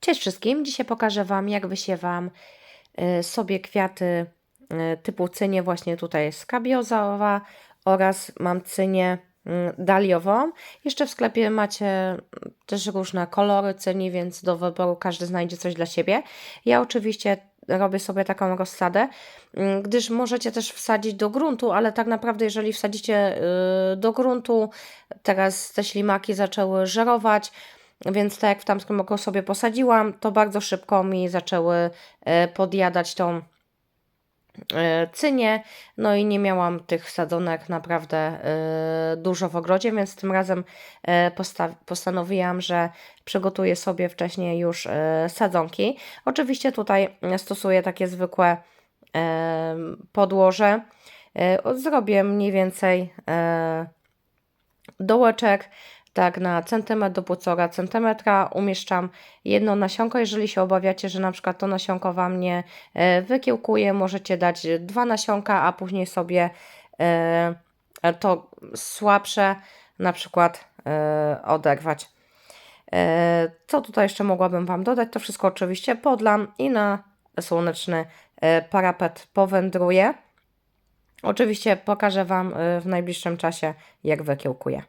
Cześć wszystkim! Dzisiaj pokażę Wam, jak wysiewam y, sobie kwiaty y, typu cynię. Właśnie tutaj skabiozowa oraz mam cynię y, daliową. Jeszcze w sklepie macie też różne kolory cyni, więc do wyboru każdy znajdzie coś dla siebie. Ja oczywiście robię sobie taką rozsadę, y, gdyż możecie też wsadzić do gruntu, ale tak naprawdę jeżeli wsadzicie y, do gruntu, teraz te ślimaki zaczęły żerować, więc tak jak w tamtym roku sobie posadziłam, to bardzo szybko mi zaczęły e, podjadać tą e, cynię, no i nie miałam tych sadzonek naprawdę e, dużo w ogrodzie, więc tym razem posta- postanowiłam, że przygotuję sobie wcześniej już sadzonki. Oczywiście tutaj stosuję takie zwykłe podłoże. Zrobię mniej więcej dołeczek, tak na centymetr do półtora centymetra umieszczam jedno nasionko. Jeżeli się obawiacie, że na przykład to nasionko Wam nie e, wykiełkuje, możecie dać dwa nasionka, a później sobie e, to słabsze na przykład e, oderwać. Co tutaj jeszcze mogłabym Wam dodać? To wszystko oczywiście podlam i na słoneczny parapet powędruję. Oczywiście pokażę Wam w najbliższym czasie, jak wykiełkuję.